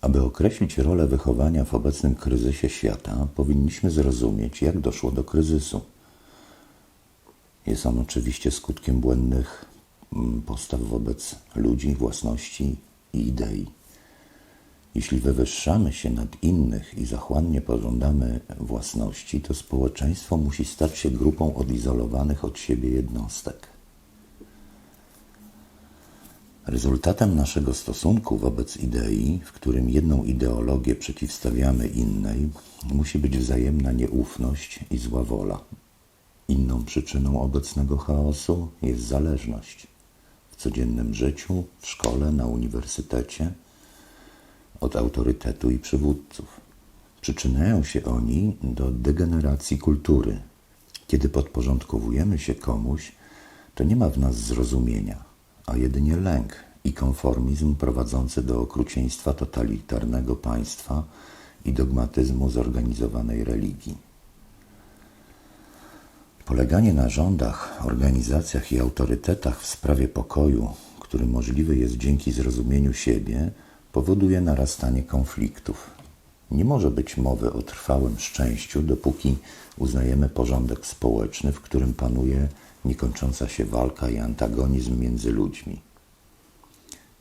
Aby określić rolę wychowania w obecnym kryzysie świata, powinniśmy zrozumieć, jak doszło do kryzysu. Jest on oczywiście skutkiem błędnych mm, postaw wobec ludzi, własności i idei. Jeśli wywyższamy się nad innych i zachłannie pożądamy własności, to społeczeństwo musi stać się grupą odizolowanych od siebie jednostek. Rezultatem naszego stosunku wobec idei, w którym jedną ideologię przeciwstawiamy innej, musi być wzajemna nieufność i zła wola. Inną przyczyną obecnego chaosu jest zależność w codziennym życiu, w szkole, na uniwersytecie od autorytetu i przywódców. Przyczyniają się oni do degeneracji kultury. Kiedy podporządkowujemy się komuś, to nie ma w nas zrozumienia, a jedynie lęk i konformizm prowadzący do okrucieństwa totalitarnego państwa i dogmatyzmu zorganizowanej religii. Poleganie na rządach, organizacjach i autorytetach w sprawie pokoju, który możliwy jest dzięki zrozumieniu siebie, powoduje narastanie konfliktów. Nie może być mowy o trwałym szczęściu, dopóki uznajemy porządek społeczny, w którym panuje niekończąca się walka i antagonizm między ludźmi.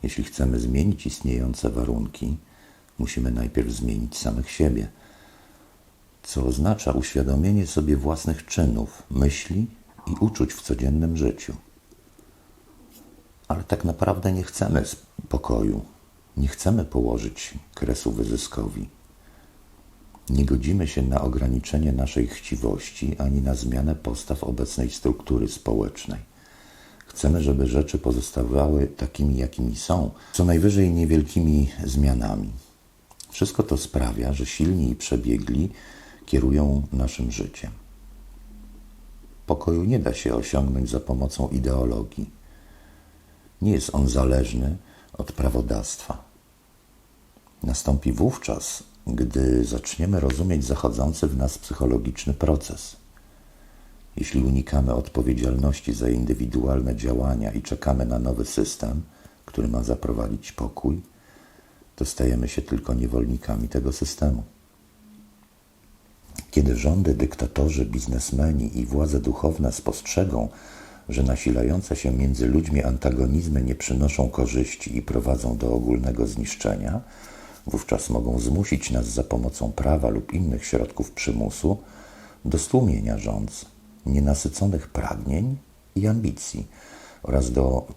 Jeśli chcemy zmienić istniejące warunki, musimy najpierw zmienić samych siebie, co oznacza uświadomienie sobie własnych czynów, myśli i uczuć w codziennym życiu. Ale tak naprawdę nie chcemy spokoju, nie chcemy położyć kresu wyzyskowi. Nie godzimy się na ograniczenie naszej chciwości ani na zmianę postaw obecnej struktury społecznej. Chcemy, żeby rzeczy pozostawały takimi, jakimi są, co najwyżej niewielkimi zmianami. Wszystko to sprawia, że silni i przebiegli kierują naszym życiem. Pokoju nie da się osiągnąć za pomocą ideologii. Nie jest on zależny od prawodawstwa. Nastąpi wówczas, gdy zaczniemy rozumieć zachodzący w nas psychologiczny proces. Jeśli unikamy odpowiedzialności za indywidualne działania i czekamy na nowy system, który ma zaprowadzić pokój, to stajemy się tylko niewolnikami tego systemu. Kiedy rządy, dyktatorzy, biznesmeni i władze duchowne spostrzegą, że nasilające się między ludźmi antagonizmy nie przynoszą korzyści i prowadzą do ogólnego zniszczenia, wówczas mogą zmusić nas za pomocą prawa lub innych środków przymusu do stłumienia rządz, nienasyconych pragnień i ambicji oraz do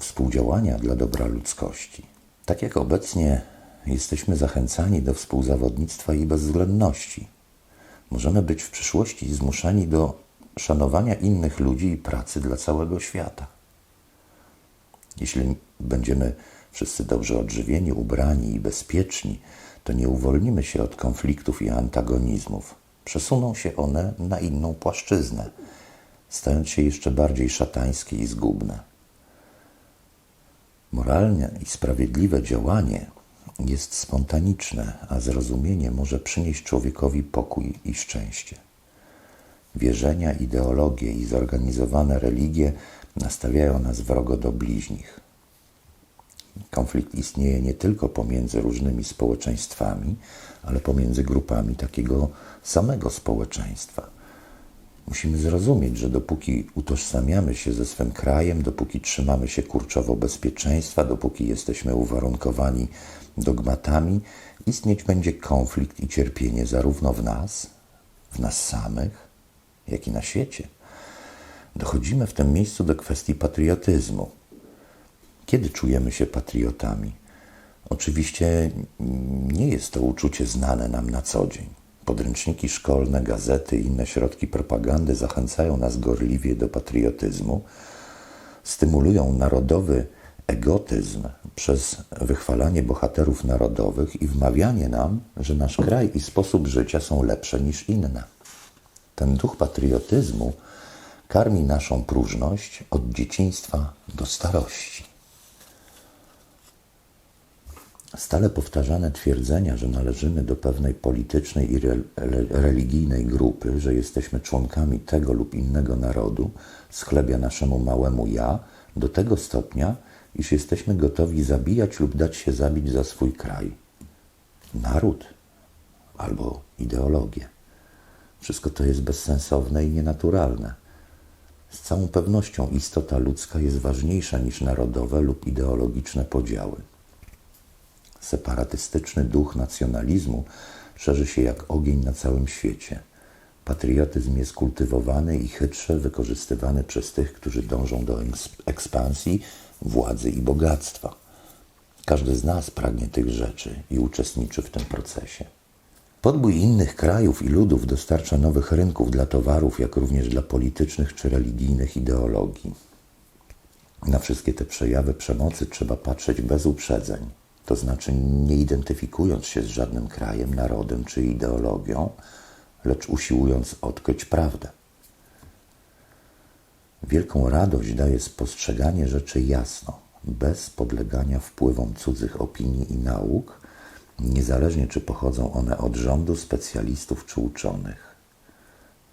współdziałania dla dobra ludzkości. Tak jak obecnie jesteśmy zachęcani do współzawodnictwa i bezwzględności, możemy być w przyszłości zmuszani do szanowania innych ludzi i pracy dla całego świata. Jeśli będziemy wszyscy dobrze odżywieni, ubrani i bezpieczni, to nie uwolnimy się od konfliktów i antagonizmów. Przesuną się one na inną płaszczyznę, stając się jeszcze bardziej szatańskie i zgubne. Moralne i sprawiedliwe działanie jest spontaniczne, a zrozumienie może przynieść człowiekowi pokój i szczęście. Wierzenia, ideologie i zorganizowane religie nastawiają nas wrogo do bliźnich. Konflikt istnieje nie tylko pomiędzy różnymi społeczeństwami, ale pomiędzy grupami takiego samego społeczeństwa. Musimy zrozumieć, że dopóki utożsamiamy się ze swym krajem, dopóki trzymamy się kurczowo bezpieczeństwa, dopóki jesteśmy uwarunkowani dogmatami, istnieć będzie konflikt i cierpienie zarówno w nas, w nas samych, jak i na świecie. Dochodzimy w tym miejscu do kwestii patriotyzmu. Kiedy czujemy się patriotami? Oczywiście nie jest to uczucie znane nam na co dzień. Podręczniki szkolne, gazety i inne środki propagandy zachęcają nas gorliwie do patriotyzmu, stymulują narodowy egotyzm przez wychwalanie bohaterów narodowych i wmawianie nam, że nasz kraj i sposób życia są lepsze niż inne. Ten duch patriotyzmu karmi naszą próżność od dzieciństwa do starości. Stale powtarzane twierdzenia, że należymy do pewnej politycznej i religijnej grupy, że jesteśmy członkami tego lub innego narodu, schlebia naszemu małemu ja do tego stopnia, iż jesteśmy gotowi zabijać lub dać się zabić za swój kraj. naród albo ideologię. Wszystko to jest bezsensowne i nienaturalne. Z całą pewnością istota ludzka jest ważniejsza niż narodowe lub ideologiczne podziały. Separatystyczny duch nacjonalizmu szerzy się jak ogień na całym świecie. Patriotyzm jest kultywowany i chytrze wykorzystywany przez tych, którzy dążą do ekspansji, władzy i bogactwa. Każdy z nas pragnie tych rzeczy i uczestniczy w tym procesie. Podbój innych krajów i ludów dostarcza nowych rynków dla towarów, jak również dla politycznych czy religijnych ideologii. Na wszystkie te przejawy przemocy trzeba patrzeć bez uprzedzeń, to znaczy nie identyfikując się z żadnym krajem, narodem czy ideologią, lecz usiłując odkryć prawdę. Wielką radość daje spostrzeganie rzeczy jasno, bez podlegania wpływom cudzych opinii i nauk, niezależnie czy pochodzą one od rządu, specjalistów czy uczonych.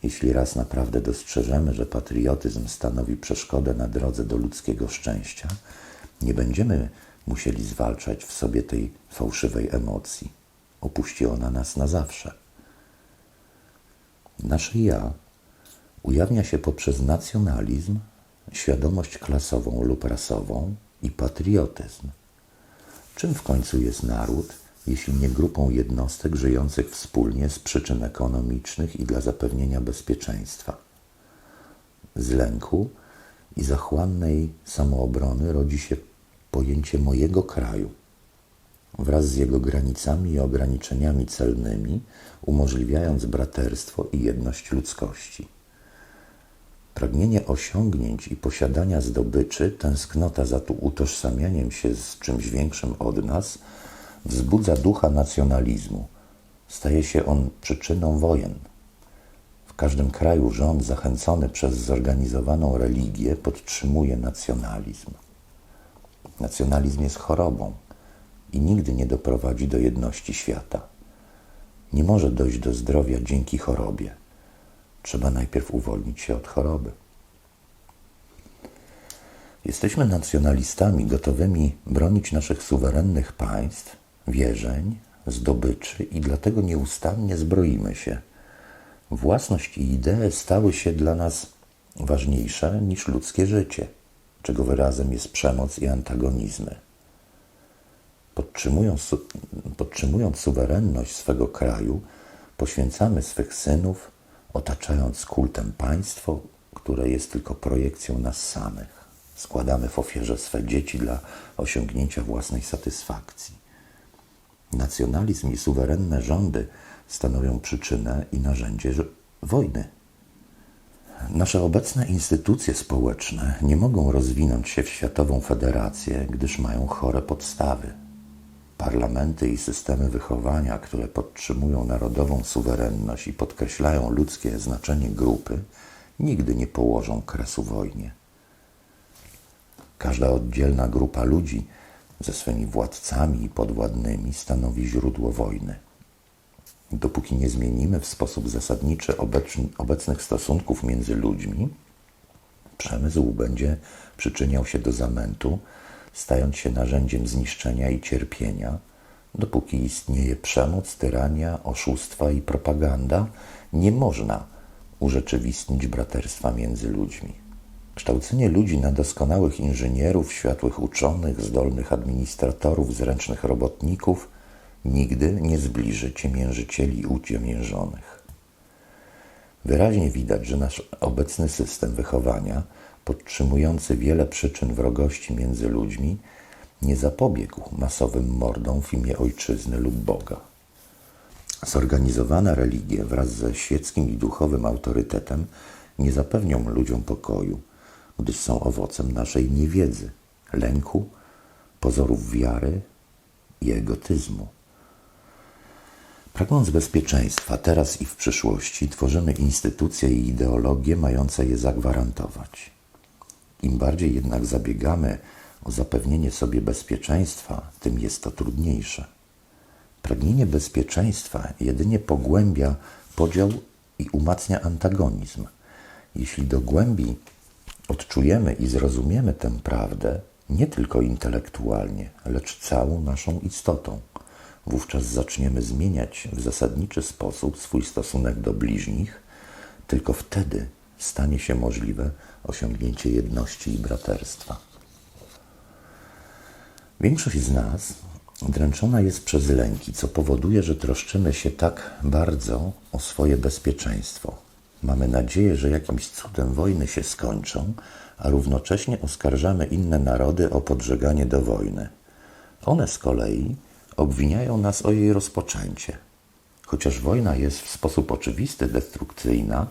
Jeśli raz naprawdę dostrzeżemy, że patriotyzm stanowi przeszkodę na drodze do ludzkiego szczęścia, nie będziemy musieli zwalczać w sobie tej fałszywej emocji. Opuści ona nas na zawsze. Nasze ja ujawnia się poprzez nacjonalizm, świadomość klasową lub rasową i patriotyzm. Czym w końcu jest naród, jeśli nie grupą jednostek żyjących wspólnie z przyczyn ekonomicznych i dla zapewnienia bezpieczeństwa? Z lęku i zachłannej samoobrony rodzi się pojęcie mojego kraju wraz z jego granicami i ograniczeniami celnymi, umożliwiając braterstwo i jedność ludzkości. Pragnienie osiągnięć i posiadania zdobyczy, tęsknota za tu utożsamianiem się z czymś większym od nas, wzbudza ducha nacjonalizmu. Staje się on przyczyną wojen. W każdym kraju rząd zachęcony przez zorganizowaną religię podtrzymuje nacjonalizm. Nacjonalizm jest chorobą i nigdy nie doprowadzi do jedności świata. Nie może dojść do zdrowia dzięki chorobie. Trzeba najpierw uwolnić się od choroby. Jesteśmy nacjonalistami gotowymi bronić naszych suwerennych państw, wierzeń, zdobyczy i dlatego nieustannie zbroimy się. Własność i idee stały się dla nas ważniejsze niż ludzkie życie, czego wyrazem jest przemoc i antagonizmy. Podtrzymując, podtrzymując suwerenność swego kraju, poświęcamy swych synów, otaczając kultem państwo, które jest tylko projekcją nas samych. Składamy w ofierze swe dzieci dla osiągnięcia własnej satysfakcji. Nacjonalizm i suwerenne rządy stanowią przyczynę i narzędzie wojny. Nasze obecne instytucje społeczne nie mogą rozwinąć się w światową federację, gdyż mają chore podstawy. Parlamenty i systemy wychowania, które podtrzymują narodową suwerenność i podkreślają ludzkie znaczenie grupy, nigdy nie położą kresu wojnie. Każda oddzielna grupa ludzi ze swymi władcami i podwładnymi stanowi źródło wojny. Dopóki nie zmienimy w sposób zasadniczy obecnych stosunków między ludźmi, przemysł będzie przyczyniał się do zamętu, stając się narzędziem zniszczenia i cierpienia, dopóki istnieje przemoc, tyrania, oszustwa i propaganda, nie można urzeczywistnić braterstwa między ludźmi. Kształcenie ludzi na doskonałych inżynierów, światłych uczonych, zdolnych administratorów, zręcznych robotników nigdy nie zbliży ciemiężycieli uciemiężonych. Wyraźnie widać, że nasz obecny system wychowania – podtrzymujący wiele przyczyn wrogości między ludźmi, nie zapobiegł masowym mordom w imię ojczyzny lub Boga. Zorganizowane religie wraz ze świeckim i duchowym autorytetem nie zapewnią ludziom pokoju, gdyż są owocem naszej niewiedzy, lęku, pozorów wiary i egotyzmu. Pragnąc bezpieczeństwa teraz i w przyszłości, tworzymy instytucje i ideologie mające je zagwarantować. Im bardziej jednak zabiegamy o zapewnienie sobie bezpieczeństwa, tym jest to trudniejsze. Pragnienie bezpieczeństwa jedynie pogłębia podział i umacnia antagonizm. Jeśli do głębi odczujemy i zrozumiemy tę prawdę, nie tylko intelektualnie, lecz całą naszą istotą, Wówczas zaczniemy zmieniać w zasadniczy sposób swój stosunek do bliźnich, tylko wtedy stanie się możliwe osiągnięcie jedności i braterstwa. Większość z nas dręczona jest przez lęki, co powoduje, że troszczymy się tak bardzo o swoje bezpieczeństwo. Mamy nadzieję, że jakimś cudem wojny się skończą, a równocześnie oskarżamy inne narody o podżeganie do wojny. One z kolei obwiniają nas o jej rozpoczęcie. Chociaż wojna jest w sposób oczywisty destrukcyjna,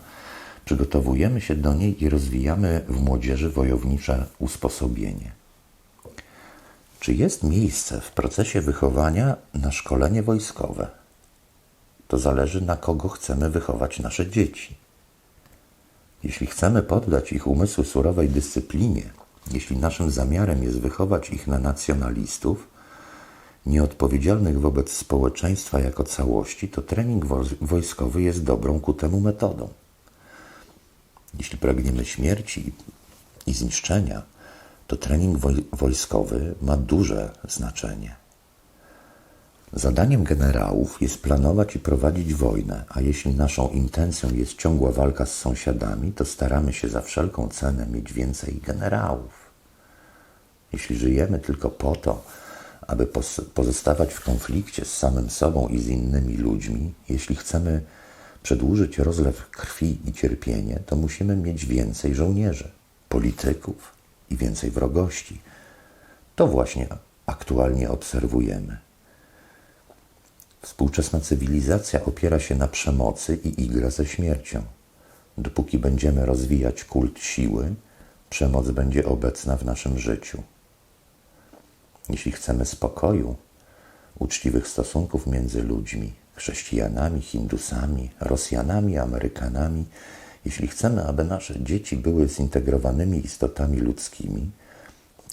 przygotowujemy się do niej i rozwijamy w młodzieży wojownicze usposobienie. Czy jest miejsce w procesie wychowania na szkolenie wojskowe? To zależy, na kogo chcemy wychować nasze dzieci. Jeśli chcemy poddać ich umysły surowej dyscyplinie, jeśli naszym zamiarem jest wychować ich na nacjonalistów, nieodpowiedzialnych wobec społeczeństwa jako całości, to trening wojskowy jest dobrą ku temu metodą. Jeśli pragniemy śmierci i zniszczenia, to trening wojskowy ma duże znaczenie. Zadaniem generałów jest planować i prowadzić wojnę, a jeśli naszą intencją jest ciągła walka z sąsiadami, to staramy się za wszelką cenę mieć więcej generałów. Jeśli żyjemy tylko po to, aby pozostawać w konflikcie z samym sobą i z innymi ludźmi, jeśli chcemy przedłużyć rozlew krwi i cierpienie, to musimy mieć więcej żołnierzy, polityków i więcej wrogości. To właśnie aktualnie obserwujemy. Współczesna cywilizacja opiera się na przemocy i igra ze śmiercią. Dopóki będziemy rozwijać kult siły, przemoc będzie obecna w naszym życiu. Jeśli chcemy spokoju, uczciwych stosunków między ludźmi, chrześcijanami, hindusami, Rosjanami, Amerykanami, jeśli chcemy, aby nasze dzieci były zintegrowanymi istotami ludzkimi,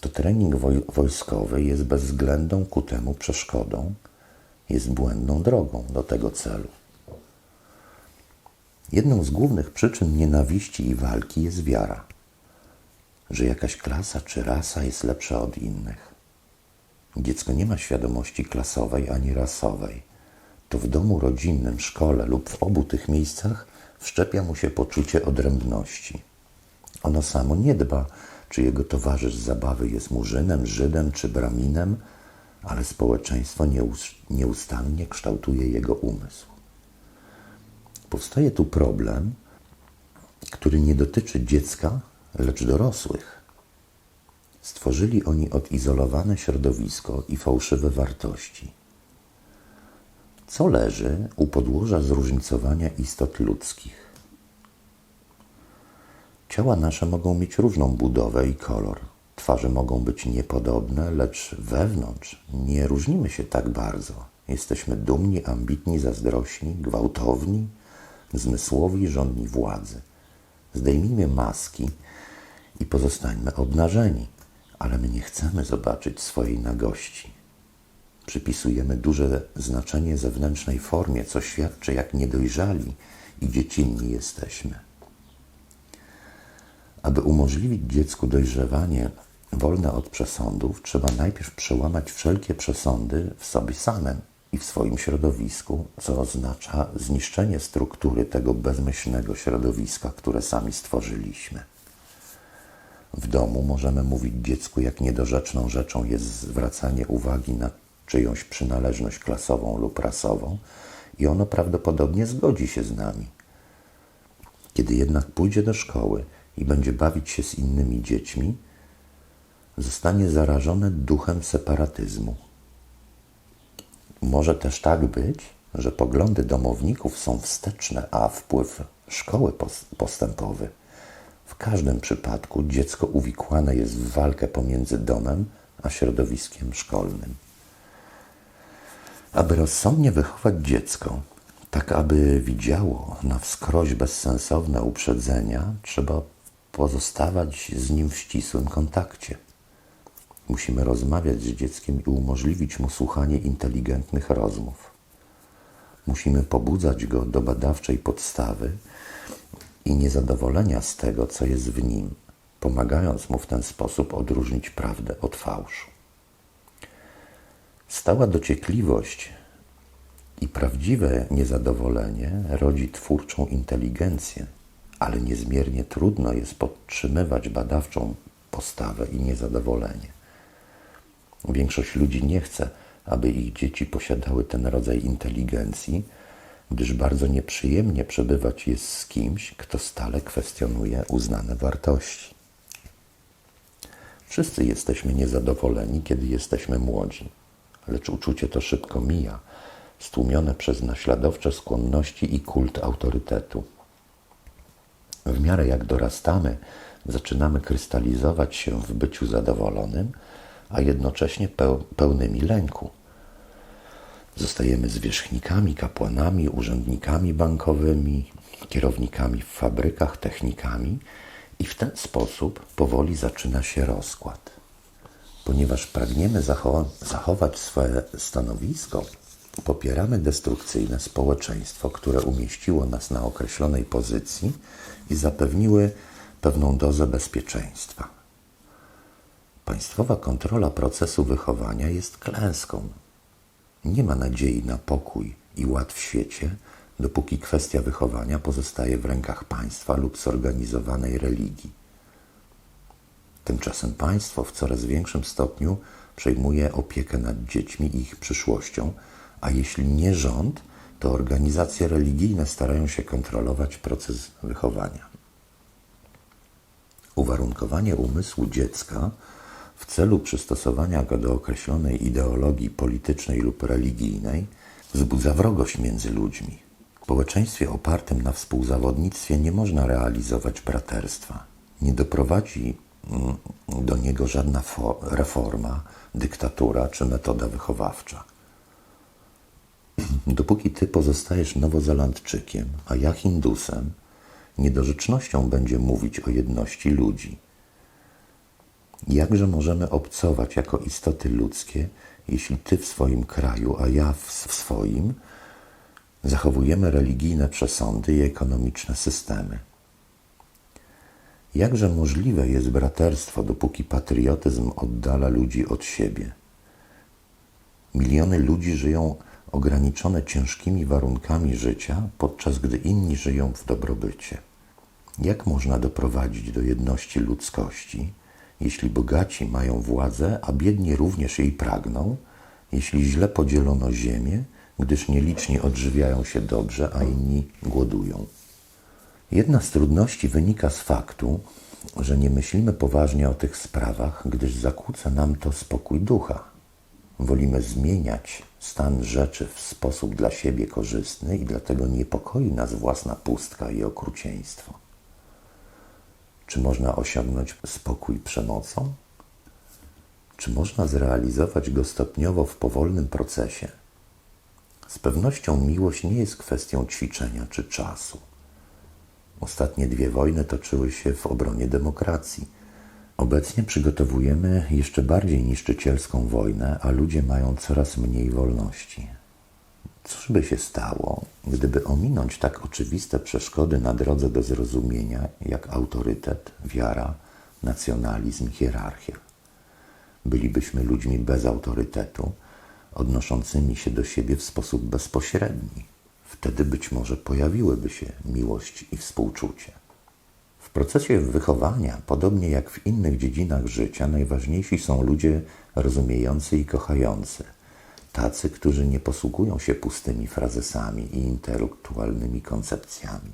to trening woj wojskowy jest bezwzględną ku temu przeszkodą, jest błędną drogą do tego celu. Jedną z głównych przyczyn nienawiści i walki jest wiara, że jakaś klasa czy rasa jest lepsza od innych. Dziecko nie ma świadomości klasowej ani rasowej. To w domu rodzinnym, szkole lub w obu tych miejscach wszczepia mu się poczucie odrębności. Ono samo nie dba, czy jego towarzysz zabawy jest murzynem, Żydem czy braminem, ale społeczeństwo nieustannie kształtuje jego umysł. Powstaje tu problem, który nie dotyczy dziecka, lecz dorosłych. Stworzyli oni odizolowane środowisko i fałszywe wartości. Co leży u podłoża zróżnicowania istot ludzkich? Ciała nasze mogą mieć różną budowę i kolor. Twarze mogą być niepodobne, lecz wewnątrz nie różnimy się tak bardzo. Jesteśmy dumni, ambitni, zazdrośni, gwałtowni, zmysłowi, żądni władzy. Zdejmijmy maski i pozostańmy obnażeni ale my nie chcemy zobaczyć swojej nagości. Przypisujemy duże znaczenie zewnętrznej formie, co świadczy, jak niedojrzali i dziecinni jesteśmy. Aby umożliwić dziecku dojrzewanie wolne od przesądów, trzeba najpierw przełamać wszelkie przesądy w sobie samym i w swoim środowisku, co oznacza zniszczenie struktury tego bezmyślnego środowiska, które sami stworzyliśmy. W domu możemy mówić dziecku, jak niedorzeczną rzeczą jest zwracanie uwagi na czyjąś przynależność klasową lub rasową, i ono prawdopodobnie zgodzi się z nami. Kiedy jednak pójdzie do szkoły i będzie bawić się z innymi dziećmi, zostanie zarażone duchem separatyzmu. Może też tak być, że poglądy domowników są wsteczne, a wpływ szkoły postępowy w każdym przypadku dziecko uwikłane jest w walkę pomiędzy domem a środowiskiem szkolnym. Aby rozsądnie wychować dziecko, tak aby widziało na wskroś bezsensowne uprzedzenia, trzeba pozostawać z nim w ścisłym kontakcie. Musimy rozmawiać z dzieckiem i umożliwić mu słuchanie inteligentnych rozmów. Musimy pobudzać go do badawczej podstawy i niezadowolenia z tego, co jest w nim, pomagając mu w ten sposób odróżnić prawdę od fałszu. Stała dociekliwość Prawdziwe niezadowolenie rodzi twórczą inteligencję, ale niezmiernie trudno jest podtrzymywać badawczą postawę i niezadowolenie. Większość ludzi nie chce, aby ich dzieci posiadały ten rodzaj inteligencji, gdyż bardzo nieprzyjemnie przebywać jest z kimś, kto stale kwestionuje uznane wartości. Wszyscy jesteśmy niezadowoleni, kiedy jesteśmy młodzi, lecz uczucie to szybko mija, stłumione przez naśladowcze skłonności i kult autorytetu. W miarę jak dorastamy, zaczynamy krystalizować się w byciu zadowolonym, a jednocześnie pełnymi lęku. Zostajemy zwierzchnikami, kapłanami, urzędnikami bankowymi, kierownikami w fabrykach, technikami i w ten sposób powoli zaczyna się rozkład. Ponieważ pragniemy zachować swoje stanowisko, popieramy destrukcyjne społeczeństwo, które umieściło nas na określonej pozycji i zapewniły pewną dozę bezpieczeństwa. Państwowa kontrola procesu wychowania jest klęską. Nie ma nadziei na pokój i ład w świecie, dopóki kwestia wychowania pozostaje w rękach państwa lub zorganizowanej religii. Tymczasem państwo w coraz większym stopniu przejmuje opiekę nad dziećmi i ich przyszłością, a jeśli nie rząd, to organizacje religijne starają się kontrolować proces wychowania. Uwarunkowanie umysłu dziecka w celu przystosowania go do określonej ideologii politycznej lub religijnej wzbudza wrogość między ludźmi. W społeczeństwie opartym na współzawodnictwie nie można realizować braterstwa. Nie doprowadzi mm, do niego żadna reforma, dyktatura czy metoda wychowawcza. Dopóki ty pozostajesz Nowozelandczykiem, a ja Hindusem, niedorzecznością będzie mówić o jedności ludzi. Jakże możemy obcować jako istoty ludzkie, jeśli ty w swoim kraju, a ja w swoim, zachowujemy religijne przesądy i ekonomiczne systemy? Jakże możliwe jest braterstwo, dopóki patriotyzm oddala ludzi od siebie? Miliony ludzi żyją ograniczone ciężkimi warunkami życia, podczas gdy inni żyją w dobrobycie. Jak można doprowadzić do jedności ludzkości, jeśli bogaci mają władzę, a biedni również jej pragną, jeśli źle podzielono ziemię, gdyż nieliczni odżywiają się dobrze, a inni głodują? Jedna z trudności wynika z faktu, że nie myślimy poważnie o tych sprawach, gdyż zakłóca nam to spokój ducha. Wolimy zmieniać stan rzeczy w sposób dla siebie korzystny i dlatego niepokoi nas własna pustka i okrucieństwo. Czy można osiągnąć spokój przemocą? Czy można zrealizować go stopniowo w powolnym procesie? Z pewnością miłość nie jest kwestią ćwiczenia czy czasu. Ostatnie dwie wojny toczyły się w obronie demokracji. Obecnie przygotowujemy jeszcze bardziej niszczycielską wojnę, a ludzie mają coraz mniej wolności. Cóż by się stało, gdyby ominąć tak oczywiste przeszkody na drodze do zrozumienia, jak autorytet, wiara, nacjonalizm, hierarchia? Bylibyśmy ludźmi bez autorytetu, odnoszącymi się do siebie w sposób bezpośredni. Wtedy być może pojawiłyby się miłość i współczucie. W procesie wychowania, podobnie jak w innych dziedzinach życia, najważniejsi są ludzie rozumiejący i kochający – tacy, którzy nie posługują się pustymi frazesami i intelektualnymi koncepcjami.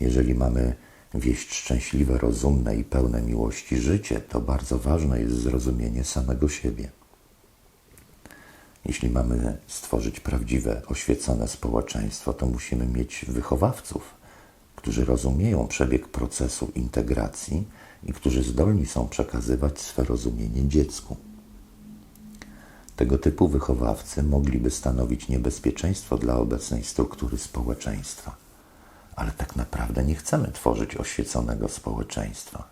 Jeżeli mamy wieść szczęśliwe, rozumne i pełne miłości życie, to bardzo ważne jest zrozumienie samego siebie. Jeśli mamy stworzyć prawdziwe, oświecone społeczeństwo, to musimy mieć wychowawców, którzy rozumieją przebieg procesu integracji i którzy zdolni są przekazywać swe rozumienie dziecku. Tego typu wychowawcy mogliby stanowić niebezpieczeństwo dla obecnej struktury społeczeństwa. Ale tak naprawdę nie chcemy tworzyć oświeconego społeczeństwa.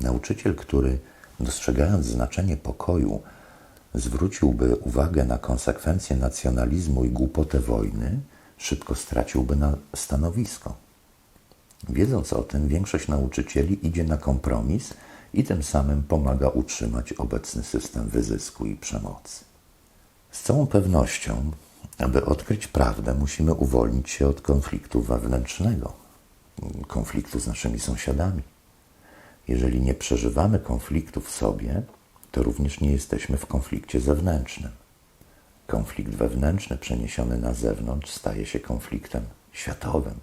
Nauczyciel, który dostrzegając znaczenie pokoju, zwróciłby uwagę na konsekwencje nacjonalizmu i głupotę wojny, szybko straciłby na stanowisko. Wiedząc o tym, większość nauczycieli idzie na kompromis i tym samym pomaga utrzymać obecny system wyzysku i przemocy. Z całą pewnością, aby odkryć prawdę, musimy uwolnić się od konfliktu wewnętrznego, konfliktu z naszymi sąsiadami. Jeżeli nie przeżywamy konfliktu w sobie, to również nie jesteśmy w konflikcie zewnętrznym. Konflikt wewnętrzny przeniesiony na zewnątrz staje się konfliktem światowym.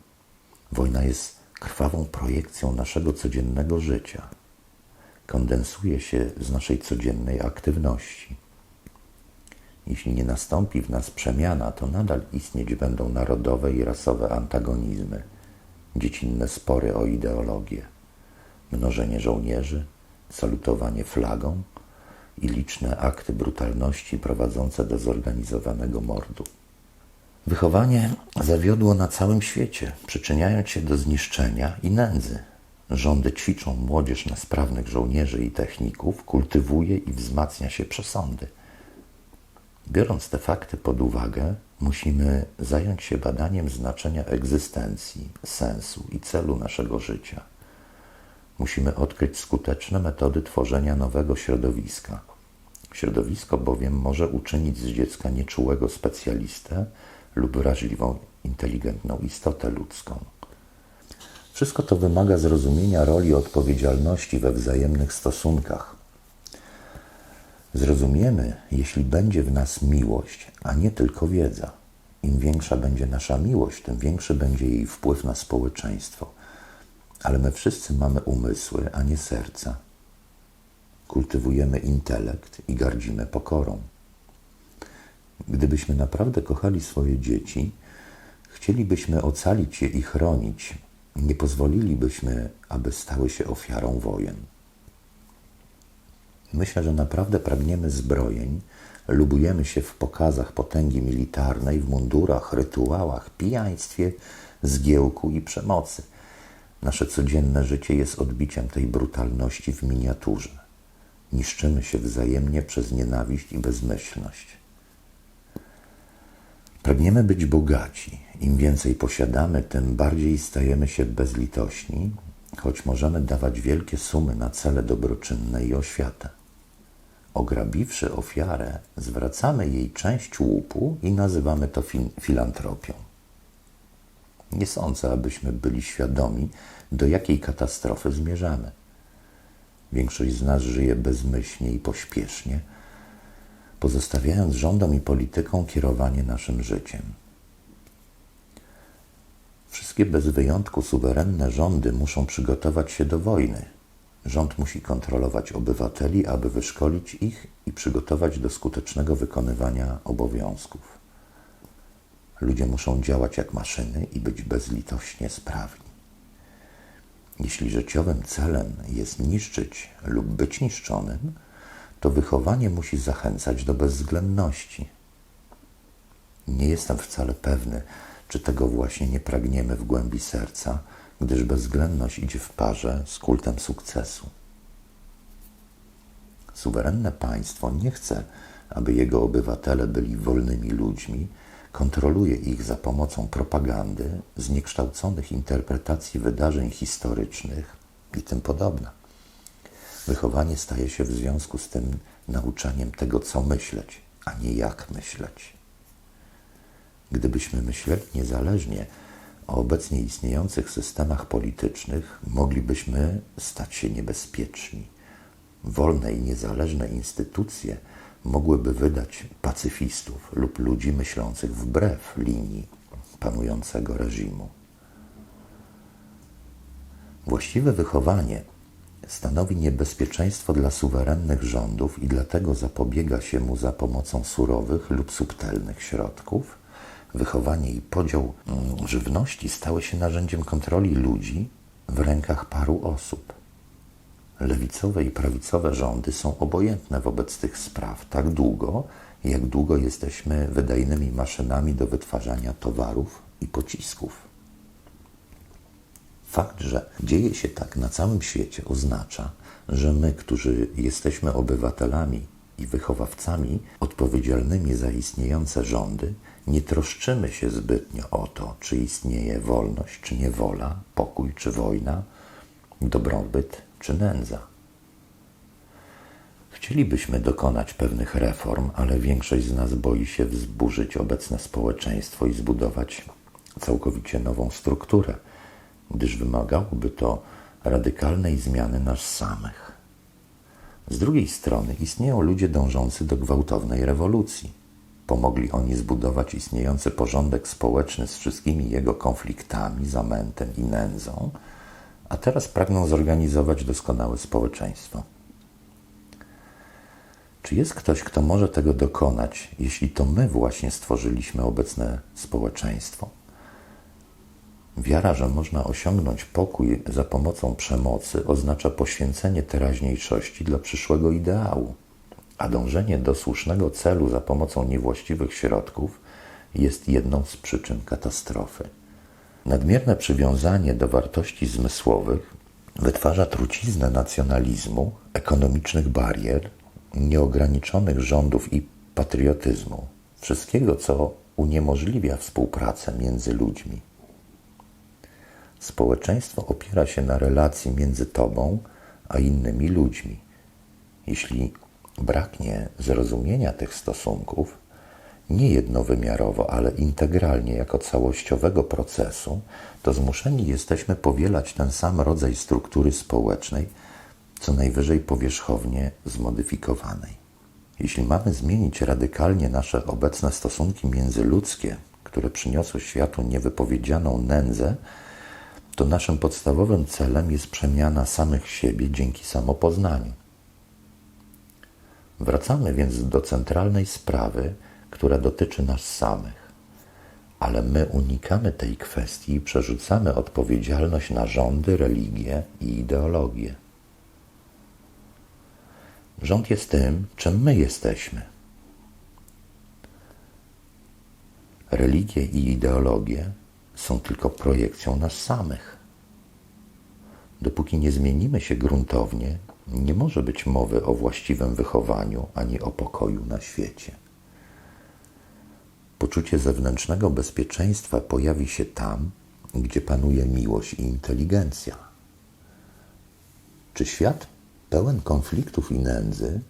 Wojna jest krwawą projekcją naszego codziennego życia. Kondensuje się z naszej codziennej aktywności. Jeśli nie nastąpi w nas przemiana, to nadal istnieć będą narodowe i rasowe antagonizmy, dziecinne spory o ideologię, mnożenie żołnierzy, salutowanie flagą i liczne akty brutalności prowadzące do zorganizowanego mordu. Wychowanie zawiodło na całym świecie, przyczyniając się do zniszczenia i nędzy. Rządy ćwiczą młodzież na sprawnych żołnierzy i techników, kultywuje i wzmacnia się przesądy. Biorąc te fakty pod uwagę, musimy zająć się badaniem znaczenia egzystencji, sensu i celu naszego życia. Musimy odkryć skuteczne metody tworzenia nowego środowiska. Środowisko bowiem może uczynić z dziecka nieczułego specjalistę lub wrażliwą, inteligentną istotę ludzką. Wszystko to wymaga zrozumienia roli odpowiedzialności we wzajemnych stosunkach. Zrozumiemy, jeśli będzie w nas miłość, a nie tylko wiedza. Im większa będzie nasza miłość, tym większy będzie jej wpływ na społeczeństwo. Ale my wszyscy mamy umysły, a nie serca. Kultywujemy intelekt i gardzimy pokorą. Gdybyśmy naprawdę kochali swoje dzieci, chcielibyśmy ocalić je i chronić, nie pozwolilibyśmy, aby stały się ofiarą wojen. Myślę, że naprawdę pragniemy zbrojeń, lubujemy się w pokazach potęgi militarnej, w mundurach, rytuałach, pijaństwie, zgiełku i przemocy. Nasze codzienne życie jest odbiciem tej brutalności w miniaturze. Niszczymy się wzajemnie przez nienawiść i bezmyślność. Pragniemy być bogaci. Im więcej posiadamy, tym bardziej stajemy się bezlitośni, choć możemy dawać wielkie sumy na cele dobroczynne i oświatę. Ograbiwszy ofiarę, zwracamy jej część łupu i nazywamy to filantropią. Nie sądzę, abyśmy byli świadomi, do jakiej katastrofy zmierzamy. Większość z nas żyje bezmyślnie i pośpiesznie, pozostawiając rządom i politykom kierowanie naszym życiem. Wszystkie bez wyjątku suwerenne rządy muszą przygotować się do wojny. Rząd musi kontrolować obywateli, aby wyszkolić ich i przygotować do skutecznego wykonywania obowiązków. Ludzie muszą działać jak maszyny i być bezlitośnie sprawni. Jeśli życiowym celem jest niszczyć lub być niszczonym, to wychowanie musi zachęcać do bezwzględności. Nie jestem wcale pewny, czy tego właśnie nie pragniemy w głębi serca, gdyż bezwzględność idzie w parze z kultem sukcesu. Suwerenne państwo nie chce, aby jego obywatele byli wolnymi ludźmi, kontroluje ich za pomocą propagandy, zniekształconych interpretacji wydarzeń historycznych i tym podobne. Wychowanie staje się w związku z tym nauczaniem tego, co myśleć, a nie jak myśleć. Gdybyśmy myśleli niezależnie o obecnie istniejących systemach politycznych, moglibyśmy stać się niebezpieczni. Wolne i niezależne instytucje mogłyby wydać pacyfistów lub ludzi myślących wbrew linii panującego reżimu. Właściwe wychowanie stanowi niebezpieczeństwo dla suwerennych rządów i dlatego zapobiega się mu za pomocą surowych lub subtelnych środków. Wychowanie i podział mm, żywności stały się narzędziem kontroli ludzi w rękach paru osób. Lewicowe i prawicowe rządy są obojętne wobec tych spraw tak długo, jak długo jesteśmy wydajnymi maszynami do wytwarzania towarów i pocisków. Fakt, że dzieje się tak na całym świecie, oznacza, że my, którzy jesteśmy obywatelami i wychowawcami odpowiedzialnymi za istniejące rządy, nie troszczymy się zbytnio o to, czy istnieje wolność, czy niewola, pokój, czy wojna, dobrobyt, czy nędza. Chcielibyśmy dokonać pewnych reform, ale większość z nas boi się wzburzyć obecne społeczeństwo i zbudować całkowicie nową strukturę, gdyż wymagałoby to radykalnej zmiany nas samych. Z drugiej strony istnieją ludzie dążący do gwałtownej rewolucji. Pomogli oni zbudować istniejący porządek społeczny z wszystkimi jego konfliktami, zamętem i nędzą, a teraz pragną zorganizować doskonałe społeczeństwo. Czy jest ktoś, kto może tego dokonać, jeśli to my właśnie stworzyliśmy obecne społeczeństwo? Wiara, że można osiągnąć pokój za pomocą przemocy, oznacza poświęcenie teraźniejszości dla przyszłego ideału, a dążenie do słusznego celu za pomocą niewłaściwych środków jest jedną z przyczyn katastrofy. Nadmierne przywiązanie do wartości zmysłowych wytwarza truciznę nacjonalizmu, ekonomicznych barier, nieograniczonych rządów i patriotyzmu, wszystkiego, co uniemożliwia współpracę między ludźmi. Społeczeństwo opiera się na relacji między tobą a innymi ludźmi. Jeśli braknie zrozumienia tych stosunków, nie jednowymiarowo, ale integralnie jako całościowego procesu, to zmuszeni jesteśmy powielać ten sam rodzaj struktury społecznej, co najwyżej powierzchownie zmodyfikowanej. Jeśli mamy zmienić radykalnie nasze obecne stosunki międzyludzkie, które przyniosły światu niewypowiedzianą nędzę, to naszym podstawowym celem jest przemiana samych siebie dzięki samopoznaniu. Wracamy więc do centralnej sprawy, która dotyczy nas samych, ale my unikamy tej kwestii i przerzucamy odpowiedzialność na rządy, religie i ideologie. Rząd jest tym, czym my jesteśmy. Religie i ideologie są tylko projekcją nas samych. Dopóki nie zmienimy się gruntownie, nie może być mowy o właściwym wychowaniu ani o pokoju na świecie. Poczucie zewnętrznego bezpieczeństwa pojawi się tam, gdzie panuje miłość i inteligencja. Czy świat pełen konfliktów i nędzy,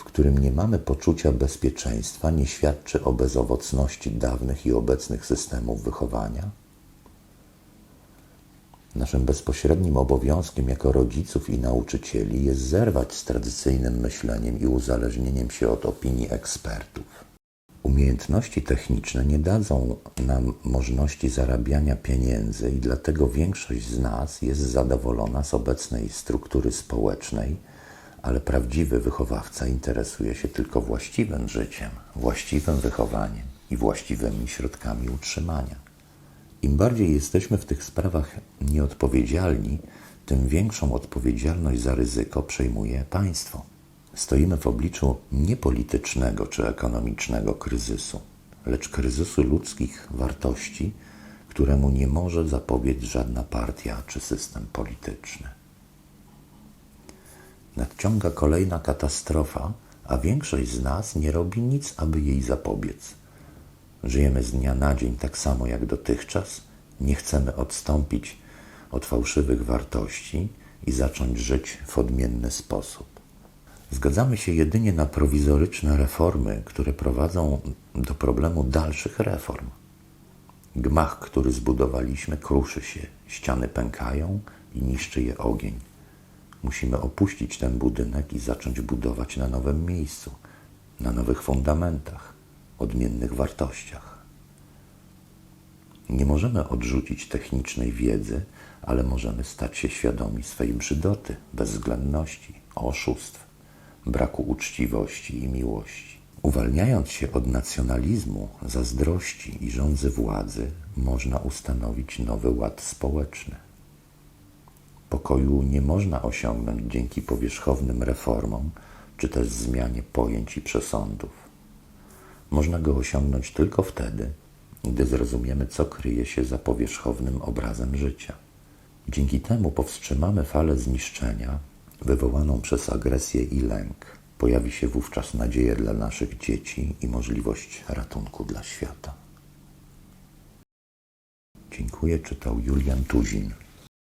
w którym nie mamy poczucia bezpieczeństwa, nie świadczy o bezowocności dawnych i obecnych systemów wychowania? Naszym bezpośrednim obowiązkiem jako rodziców i nauczycieli jest zerwać z tradycyjnym myśleniem i uzależnieniem się od opinii ekspertów. Umiejętności techniczne nie dadzą nam możliwości zarabiania pieniędzy i dlatego większość z nas jest zadowolona z obecnej struktury społecznej, ale prawdziwy wychowawca interesuje się tylko właściwym życiem, właściwym wychowaniem i właściwymi środkami utrzymania. Im bardziej jesteśmy w tych sprawach nieodpowiedzialni, tym większą odpowiedzialność za ryzyko przejmuje państwo. Stoimy w obliczu nie politycznego czy ekonomicznego kryzysu, lecz kryzysu ludzkich wartości, któremu nie może zapobiec żadna partia czy system polityczny. Nadciąga kolejna katastrofa, a większość z nas nie robi nic, aby jej zapobiec. Żyjemy z dnia na dzień tak samo jak dotychczas, nie chcemy odstąpić od fałszywych wartości i zacząć żyć w odmienny sposób. Zgadzamy się jedynie na prowizoryczne reformy, które prowadzą do problemu dalszych reform. Gmach, który zbudowaliśmy, kruszy się, ściany pękają i niszczy je ogień. Musimy opuścić ten budynek i zacząć budować na nowym miejscu, na nowych fundamentach odmiennych wartościach. Nie możemy odrzucić technicznej wiedzy, ale możemy stać się świadomi swej brzydoty, bezwzględności, oszustw, braku uczciwości i miłości. Uwalniając się od nacjonalizmu, zazdrości i rządzy władzy, można ustanowić nowy ład społeczny. Pokoju nie można osiągnąć dzięki powierzchownym reformom czy też zmianie pojęć i przesądów. Można go osiągnąć tylko wtedy, gdy zrozumiemy, co kryje się za powierzchownym obrazem życia. Dzięki temu powstrzymamy falę zniszczenia wywołaną przez agresję i lęk. Pojawi się wówczas nadzieja dla naszych dzieci i możliwość ratunku dla świata. Dziękuję, czytał Julian Tuzin.